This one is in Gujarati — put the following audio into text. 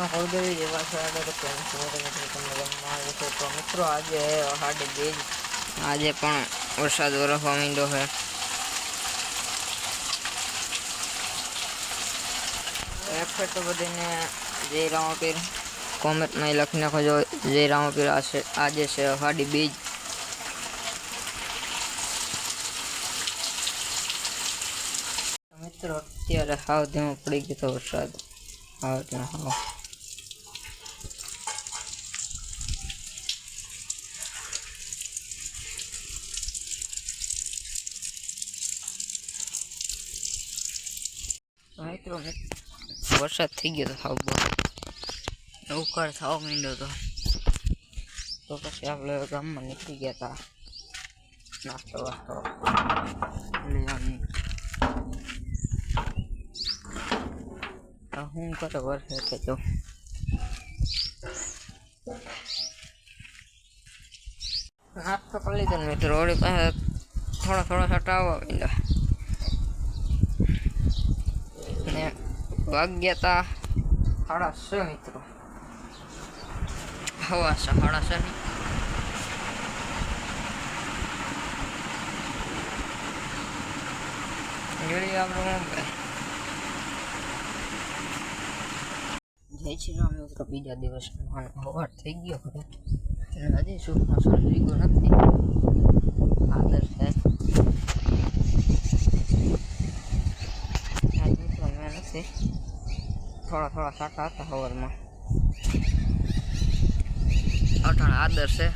વિડીયોમાં હળદરી જેવા આગળ તો કેમ છો તમે ગમવા આવે છે. તો મિત્રો આજે હાડે બેજ આજે પણ વરસાદ વરસવા માંડ્યો છે. છે તો બધીને જય રામાપીર કોમેન્ટમાં લખી નાખો જો જય રામાપીર આજે છે હાડી બીજ મિત્રો અત્યારે હાવ ધીમો પડી ગયો હતો વરસાદ. હાવ એટલે હાવ. મિત્રો વરસાદ થઈ ગયો તો સાવ બહુ ઉકાળ થવા માંડ્યો તો. તો પછી આપણે ગામમાં નીકળી ગયા હતા નાસ્તો વાસ્તો લેવાની. હું કરે વરસાદ જો નાસ્તો કરી લીધો મિત્રો થોડા થોડા હટાવવા માંડ્યા ને વાગ્યા તા સાડા છ મિત્રો. હવા સાડા છ. ની જય શ્રી રામ મિત્રો બીજા દિવસ હવાર થઈ ગયો હવે હજી સુખમાં સર્જી ગયો નથી. આદર છે. આજ નથી. થોડા થોડા સાટા હતા હવરમાં. અઠાણ આદર છે.